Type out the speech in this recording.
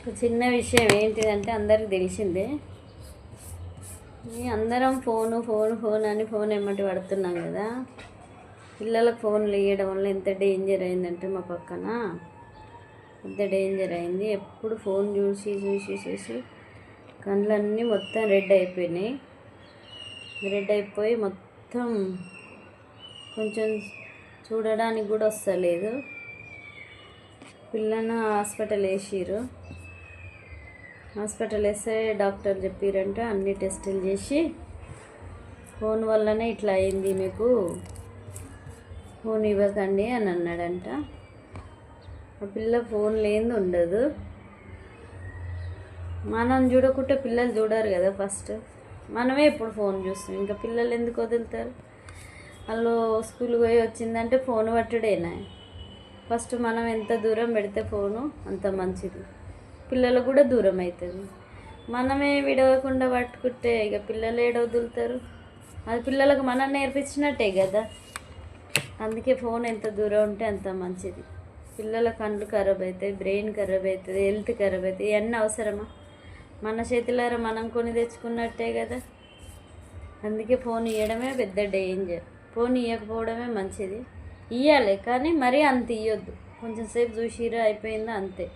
ఒక చిన్న విషయం ఏంటిదంటే అందరికి తెలిసిందే. అందరం ఫోను ఫోన్ ఫోన్ అని ఫోన్ ఎమ్మటి పడుతున్నాం కదా. పిల్లలకు ఫోన్లు ఇవ్వడం వల్ల ఎంత డేంజర్ అయిందంటే మా పక్కన. ఎంత డేంజర్ అయింది. ఎప్పుడు ఫోన్ చూసి చూసి చూసి కళ్ళన్నీ మొత్తం రెడ్ అయిపోయినాయి. రెడ్ అయిపోయి మొత్తం కొంచెం చూడడానికి కూడా వస్తలేదు. పిల్లను హాస్పిటల్ వేసిరు హాస్పిటల్ వేస్తే డాక్టర్ చెప్పారంటే అన్ని టెస్టులు చేసి ఫోన్ వల్లనే ఇట్లా అయింది మీకు. ఫోన్ ఇవ్వకండి అని అన్నాడంట. ఆ పిల్ల ఫోన్ లేని ఉండదు. మనం చూడకుంటే పిల్లలు చూడరు కదా ఫస్ట్. మనమే ఇప్పుడు ఫోన్ చూస్తాం. ఇంకా పిల్లలు ఎందుకు వదులుతారు? వాళ్ళు స్కూల్ పోయి వచ్చిందంటే ఫోన్ పట్టుడేనా? ఫస్ట్ మనం ఎంత దూరం పెడితే ఫోను అంత మంచిది. పిల్లలకు కూడా దూరం అవుతుంది మనమే విడవకుండా పట్టుకుంటే ఇక పిల్లలు ఏడ వదులుతారు? అది పిల్లలకు మనం నేర్పించినట్టే కదా. అందుకే ఫోన్ ఎంత దూరం ఉంటే అంత మంచిది. పిల్లల కళ్ళు ఖరాబ్ అవుతాయి బ్రెయిన్ ఖరాబ్ అవుతుంది హెల్త్ ఖరాబ్ అవుతుంది ఇవన్నీ అవసరమా? మన చేతిలారా మనం కొని తెచ్చుకున్నట్టే కదా. అందుకే ఫోన్ ఇవ్వడమే పెద్ద డేంజర్ ఫోన్ ఇవ్వకపోవడమే మంచిది. ఇవ్వాలి కానీ మరీ అంత ఇవ్వద్దు కొంచెం సేపు చూసిరా అయిపోయిందా అంతే.